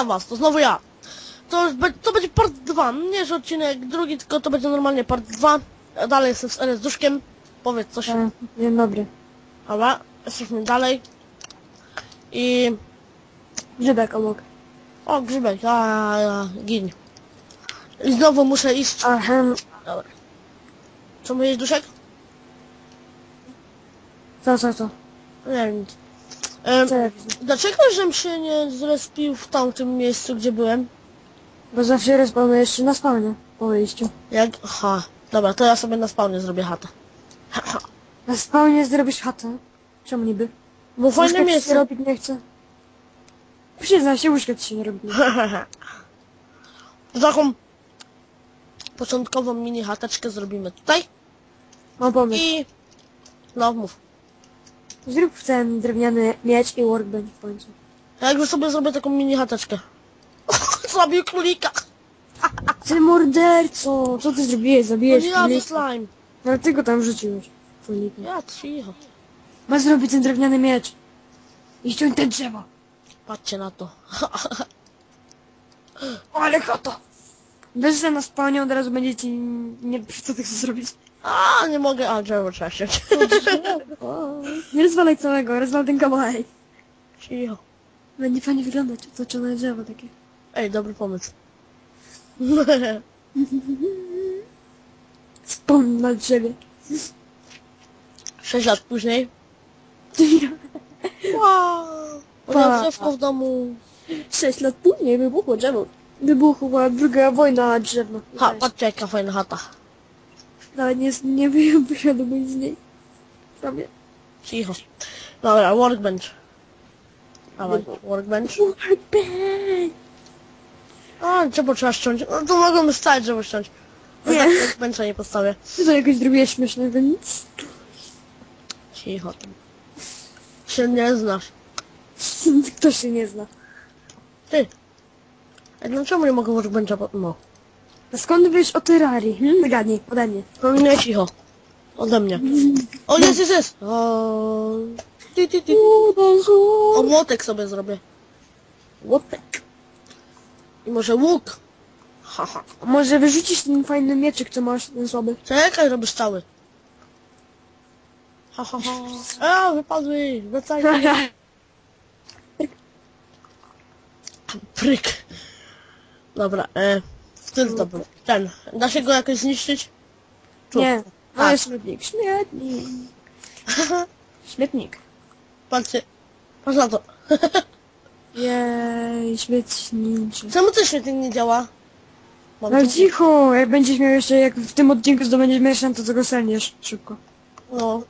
witam was, to znowu ja. To, to będzie part 2, nie że odcinek drugi, tylko to będzie normalnie part 2. A Dalej jestem z RS Duszkiem. Powiedz coś. E, Dzień dobry. Dobra, jesteśmy dalej. I... Grzybek obok. O, grzybek, a, a gin. I znowu muszę iść. Ahem. Dobra. Co mówisz, Duszek? Co, co, co? Nie wiem. Em, widzę? dlaczego żem się nie zrespił w tamtym miejscu, gdzie byłem? Bo zawsze respawnujesz jeszcze na spawnie po wyjściu. Jak... Aha. Dobra, to ja sobie na spawnie zrobię chatę. Na spawnie zrobisz chatę? Czemu niby? Bo fajne Łóżka ci się miejsce. robić nie chce. Przyznaj się, łóżka ci się nie robi. Taką początkową mini chateczkę zrobimy tutaj Mam pomysł. i no mów. Zrób ten drewniany miecz i workbench w końcu. Ja już sobie zrobię taką mini chateczkę. Zabił królika! Ty morderco! Co ty zrobiłeś? To Zabiłeś nie ja, to królika. slime. Ale ty go tam rzuciłeś. Królika. Ja cicho. Masz zrobić ten drewniany miecz. I ściąć te drzewo. Patrzcie na to. Ale chata! Wiesz, że na spawnie od razu będzie ci... Nie, co ty chcesz zrobić? A nie mogę, a drzewo trzeba siąść. Nie rozwalaj całego, rozwal ten kawałek. Cicho. Będzie fajnie wyglądać, otoczone drzewo takie. Ej, dobry pomysł. Wspomnę na drzewie. Sześć lat później. Wow. Pa. drzewko w domu. Sześć lat później wybuchło drzewo. Wybuchła druga wojna drzewna. Ha, patrzcie jaka fajna chata. Nawet nie, nie wyjął wysiadł z niej. Prawie. Cicho. Dobra, workbench. Dawaj, workbench. Workbench! A, drzewo trzeba ściąć. No to mogą stać drzewo ściąć. No Nie. tak workbencha nie postawię. Ty to jakoś zrobiłeś śmiesznego, nic. Cicho tam. Się nie znasz. Kto się nie zna. Ty. Ej, dlaczego nie mogę workbencha po... No. A skąd wiesz o terrarii? Hmm? Wygadnij, ode mnie. No nie cicho. Ode mnie. O, jest, jest, jest. O, ty, ty, ty. O, młotek sobie zrobię. Łotek. I może łuk. Haha. A może wyrzucisz ten fajny mieczyk, co masz, ten słaby? Czekaj, robisz cały. Ha, ha, ha. A, wypadły. Wracaj. Pryk. Dobra, e, który to był? Ten. Da się go jakoś zniszczyć? Tu. Nie. A. Jest śmietnik. Śmietnik. Śmietnik. Patrzcie. Patrz na to. Jej, śmietniczy. Czemu ten świetnie nie działa? Mam Ale tu- cicho, jak będziesz miał jeszcze, jak w tym odcinku zdobędziesz mieszan, to tego selniesz szybko. No.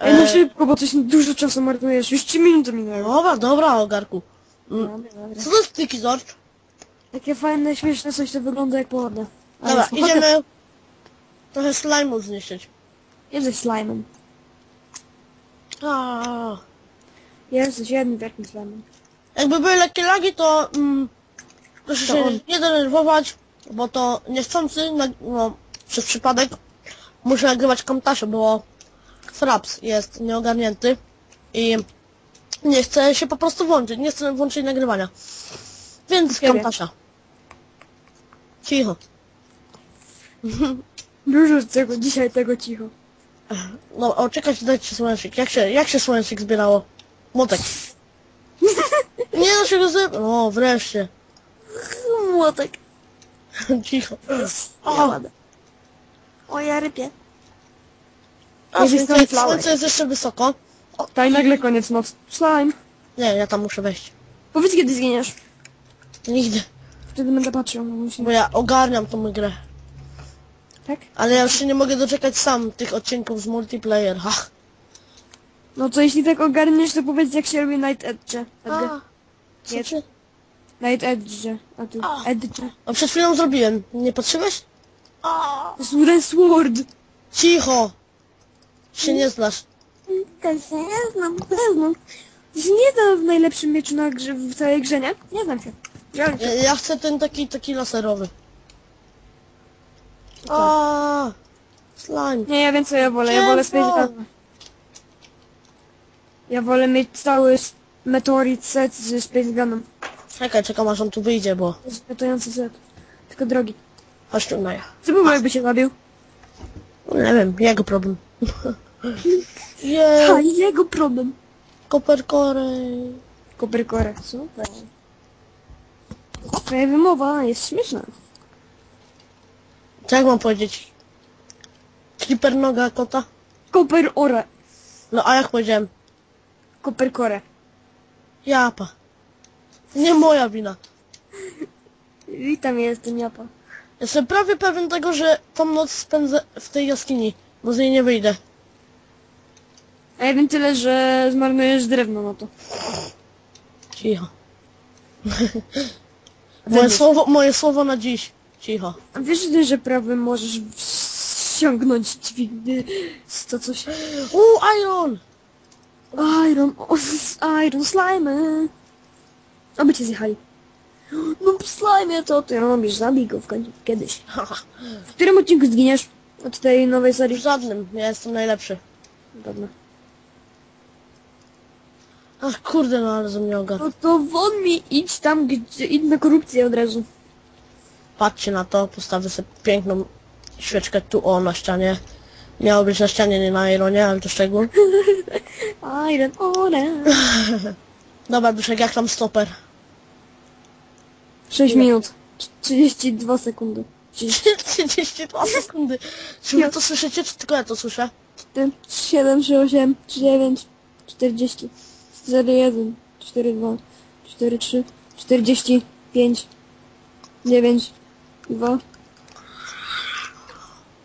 Ej, no E, szybko, bo coś dużo czasu marnujesz. Już 3 minuty minęły. Dobra, dobra, ogarku. Mm. Dobra, dobra. Co to jest Tiki Zord? Takie fajne, śmieszne coś, to wygląda jak. Ale Dobra, idziemy trochę slime'ów zniszczyć. Jesteś slime'em. A, Jesteś jednym takim slime'em. Jakby były lekkie lagi, to mm, proszę To się on. nie denerwować, bo to niechcący, nag- no, przez przypadek muszę nagrywać komtasie, bo Fraps jest nieogarnięty i nie chce się po prostu włączyć, nie chce włączyć nagrywania. Więc Ciebie. komtasia. Cicho. Dużo tego, dzisiaj tego cicho. No, o, czekać, dajcie słonecznik. Jak się, jak się słonecznik zbierało? Młotek. Nie da się go zebrać. O, wreszcie. Młotek. Cicho. O, o ja rypię. A słońce, jest jeszcze wysoko. Daj nagle koniec nocy. Slime. Nie, ja tam muszę wejść. Powiedz kiedy zginiesz. Nigdy. Wtedy będę patrzył musi. Bo ja ogarniam tą grę. Tak? Ale ja już się nie mogę doczekać sam tych odcinków z multiplayer. Ha. No to jeśli tak ogarniesz, to powiedz jak się robi Night Edge. A, co? Night Edge. A tu A. Edge. A przed chwilą zrobiłem. Nie patrzyłeś? To jest Sword. Cicho. Się nie znasz. To się nie znam, nie znam. Nie znam w najlepszym mieczu na grze, w całej grze, nie? Nie znam się. Ja, ja chcę ten taki, taki laserowy. A, slime. Nie, ja wiem co ja wolę, ja wolę Ciemno. Space Gun. Ja wolę mieć cały s- meteorit set ze Space Gunem. Czekaj, czekam aż on tu wyjdzie, bo... Zgatujący set. Tylko drogi. Chodź tu, Naja. Co by było, jakby się zabił? Nie wiem, jego problem. Ha, Jej, jego problem. koperkorej. Koperkore. Super. Twoja wymowa jest śmieszna. Co jak mam powiedzieć? Clipper noga kota? Koper ore. No a jak powiedziałem? Koperkore. Japa. Nie moja wina. Witam, ja jestem Japa. Jestem prawie pewien tego, że tą noc spędzę w tej jaskini, bo z niej nie wyjdę. A ja wiem tyle, że zmarnujesz drewno na to. Cicho. Moje słowo, moje słowo na dziś. Cicho. A wiesz, ty, że prawym możesz ściągnąć dźwigny z to coś... Uuu, Iron! Iron, o, z Iron Slime. Oby cię zjechali. No slime, co ty robisz? Zabij go w końcu kiedyś. W którym odcinku zginiesz od tej nowej W serii? żadnym, ja jestem najlepszy. Dobra. Ach kurde, no ale ze mnie ogar. No to won mi idź tam, gdzie idź na korupcję od razu. Patrzcie na to, postawię sobie piękną świeczkę tu, o, na ścianie. Miało być na ścianie, nie na Ironie, ale to szczegół. Iron Ore. Dobra, Duszek, jak tam stoper? 6 minut. 32 sekundy. 32 sekundy. Czy wy to słyszycie, czy tylko ja to słyszę? 7, 3, 8, 3, 9, 40, 4, 1, 4, 2, 4, 3, 45, 9, 2.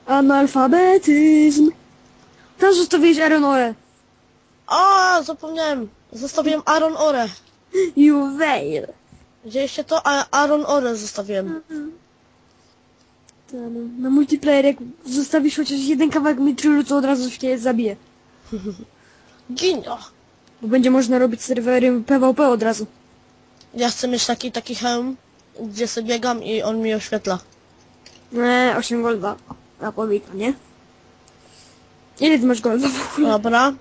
Analfabetyzm. Tam zostawiłeś Aronore. A, zapomniałem. Zostawiłem Aaron Ore. You fail. Widzieliście to? A Aaron Ore zostawiłem. Tam, Na multiplayer jak zostawisz chociaż jeden kawałek mitrylu, to od razu się zabije. Gin! Bo będzie można robić serwery PvP od razu. ja chcę mieć taki, taki hełm, gdzie sobie biegam i on mi oświetla. Eee, 8 golda. Na powika, nie? Ile ty masz golda w ogóle? Dobra.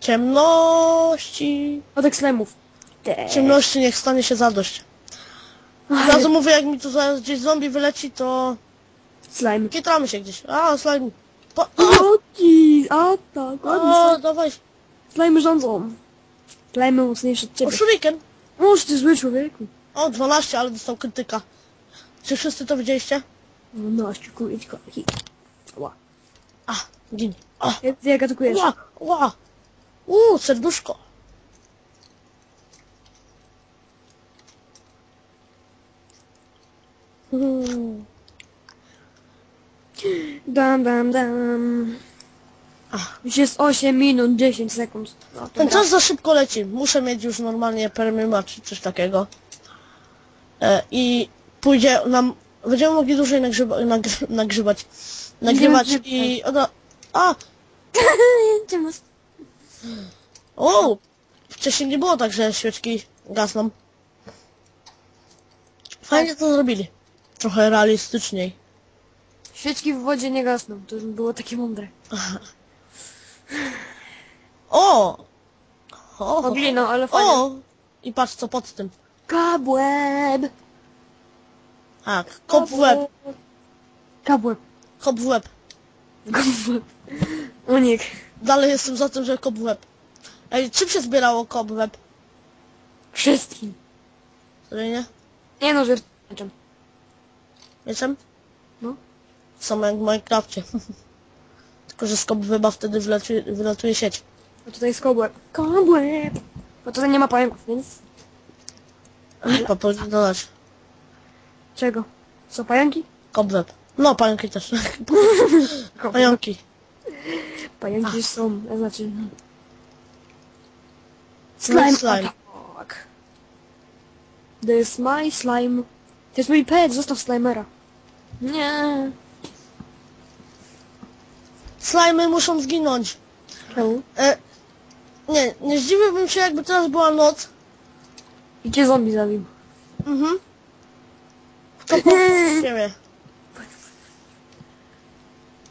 Ciemności. Od slime'ów. Te. Ciemności niech stanie się zadość. Od razu mówię, jak mi tu zaraz gdzieś zombie wyleci, to Slime. kitramy się gdzieś. A, slime. Po... O, jeez, a tak, ładnie. O, dawaj. Slime rządzą. Slime mocniejsze od O, ciebie. shuriken. Możesz ty zły człowieku. O, 12, ale dostał krytyka. Czy wszyscy to widzieliście? No, ci kolegi. Ła. A, gin. O, Jak, jak atakujesz? ła, ła. Uuu, serduszko. Hmm. Dam, dam, dam. Ach. Już jest 8 minut, 10 sekund. No, to Ten czas za szybko leci. Muszę mieć już normalnie permima czy coś takiego. E, I pójdzie nam... Będziemy mogli dłużej nagrzyba, nagry, nagrywać. Nagrywać Będziemy- i... Oda, a! O! Wcześniej nie było tak, że świeczki gasną. Fajnie to zrobili. Trochę realistyczniej. Świeczki w wodzie nie gasną. To było takie mądre. O! O! O, glino, ale fajnie. O! I patrz co pod tym. Kabłeb. Tak, kop w łeb. Kabłeb. Kop w łeb. Kabłeb. Unik. Dalej jestem za tym, że kop w łeb. Ej, czym się zbierało kop w łeb? Wszystkim. Sobie nie? Nie no, że... Czym? Mieczem? No. Samo jak w Minecrafcie. Tylko, że z łeba wtedy wylatuje, wylatuje sieć. A tutaj jest kobłeb. Kobłeb. Bo tutaj nie ma pająków, więc... Chyba powinien dodać. Czego? Co, pająki? Łeb. No, pająki też. Pająki. Pająki już są, to znaczy... Slime, slime. attack. To jest my slime. To jest mój pet, zostaw slimera. Nie. Slimy muszą zginąć. Czemu? E, nie, nie zdziwiłbym się jakby teraz była noc. I cię zombie zabił. Mhm. Wkopał w ziemię.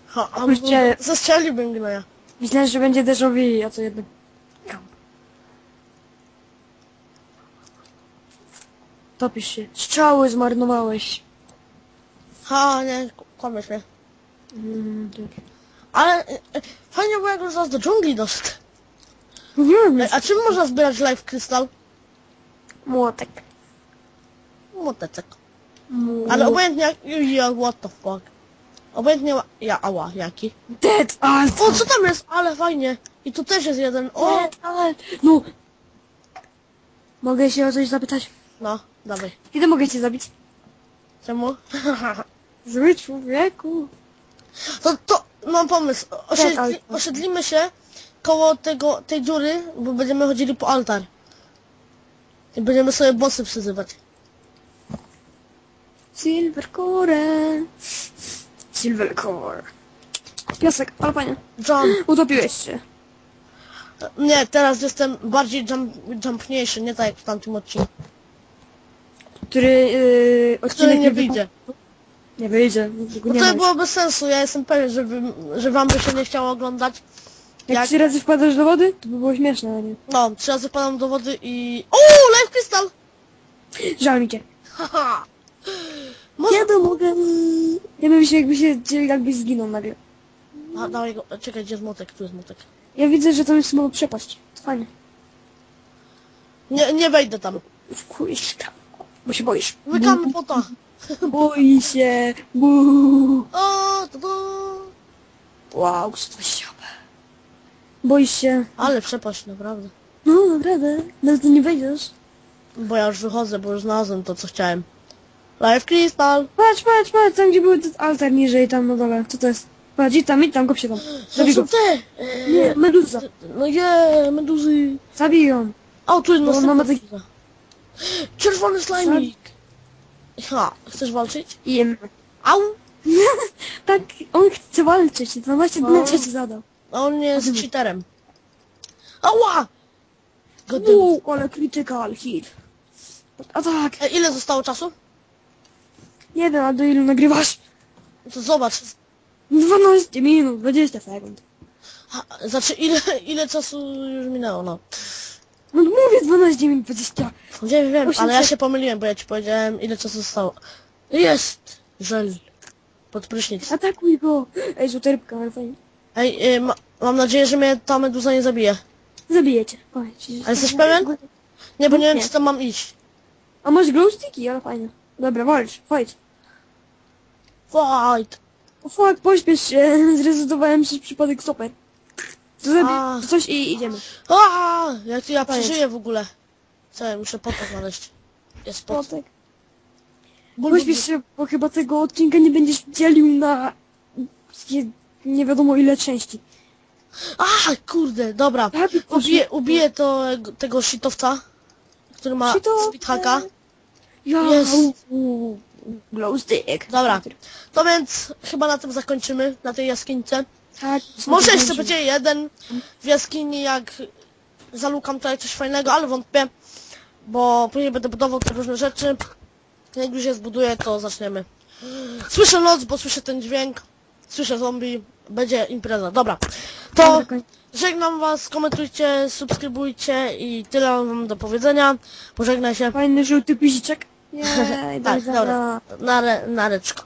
Ha, a Puśćcie- zastrzeliłbym gnoja. Myślałem, że będzie déjà vu, a to jednak... Topisz się. Strzały zmarnowałeś. Ha, nie, kłamiesz mnie. Mm, tak. Ale e, e, fajnie było jak już raz do dżungli doszedł. Nie wiem, Ej, A czym można zbierać live krystal? młotek. Młoteczek. Mł- Ale obojętnie jak... Ja, what the fuck. Obojętnie... Ja, ała, jaki? Dead Alt! O, co tam jest? Ale fajnie. I tu też jest jeden. O! Dead Alt! No! Mogę się o coś zapytać? No, dawaj. Kiedy mogę cię zabić? Czemu? Zły człowieku. To, to, mam pomysł. Osiedli, ale- osiedlimy się koło tego, tej dziury, bo będziemy chodzili po altar. I będziemy sobie bossy przyzywać. Silvercore. Silvercore. Piasek, ale panie. John, Utopiłeś się. nie, teraz jestem bardziej jump, jumpniejszy, nie tak jak w tamtym odcinku. Który yy, Który odcinek nie wy- wyjdzie. Nie wyjdzie. Tego No nie to ma. było bez sensu, ja jestem pewien, że, wy, że wam by się nie chciało oglądać. Jak jak- trzy razy wpadasz do wody, to by było śmieszne, ale nie. No, trzy razy padam do wody i... O, live krystal! Żal mi cię. Haha! Może... Kiedy mogę... Ja bym się jakby się, jakbyś zginął nagle. A, dawaj go, czekaj, gdzie jest motek? Tu jest motek. Ja widzę, że tam jest chyba przepaść. To fajnie. Nie, nie wejdę tam. Wkujesz tam. Bo się boisz. Łykamy pota. Boi się. O, to, to. Wow, siabę. Boisz się. Ale przepaść, naprawdę. No naprawdę. Nawet tu nie wejdziesz. Bo ja już wychodzę, bo już znalazłem to, co chciałem. Live Crystal! Patrz, patrz, patrz, tam gdzie był ten altar niżej, tam na dole. Co to jest? Patrz, idź tam, idź tam, kop się tam. Zabij go. te! e, Nie, meduza. No nie, meduzy. Zabij ją. O, tu jest No, następna taki- meduza. Czerwony slajmik! Ha, chcesz walczyć? Jem. Au! Tak, on chce walczyć. 12 No. dni ci zadał. A on nie jest cheaterem. Ała! Godem. Wow, ale critical hit. A tak, E, ile zostało czasu? nie wiem, a do ilu nagrywasz? To zobacz. 12 minut, 20 sekund. Ha, znaczy, ile, ile czasu już minęło, no. No mówię 12 minut, 20. Nie wiem, ale ja się pomyliłem, bo ja ci powiedziałem, ile czasu zostało. Jest! Żel. Pod prysznic. Atakuj go. Ej, złota rybka, ale fajnie. Ej, y, ma, mam nadzieję, że mnie ta meduza nie zabije. Zabijecie. Ale jesteś pewien? Nie, bo nie wiem, Nie. czy tam mam iść. A masz glow sticki, ale fajnie. Dobra, walcz, fight. Fight! O fuck, pośpiesz się, zrezygnowałem przez przypadek stoper. To zabij A. coś i idziemy. Aaa! Jak to ja Koniec. przeżyję w ogóle? Co, ja muszę potek znaleźć. Jest pot. Potek. Pośpiesz się, bo chyba tego odcinka nie będziesz dzielił na... Nie, nie wiadomo ile części. A, kurde, dobra. Tak, Ubiję, ubiję to, tego shitowca, który ma Shitowce. speedhacka. Ja, Jest. glow stick. Dobra. To więc chyba na tym zakończymy, na tej jaskinice. Tak. Może jeszcze będzie. jeden w jaskini, jak zalukam tutaj coś fajnego, ale wątpię, bo później będę budował te różne rzeczy. Jak już je zbuduję, to zaczniemy. Słyszę noc, bo słyszę ten dźwięk, słyszę zombie, będzie impreza. Dobra, to żegnam was, komentujcie, subskrybujcie i tyle mam do powiedzenia. Pożegnaj się. Fajny żółty guziczek. Jej, Tak, dobra. dobra. Na, re, na reczko.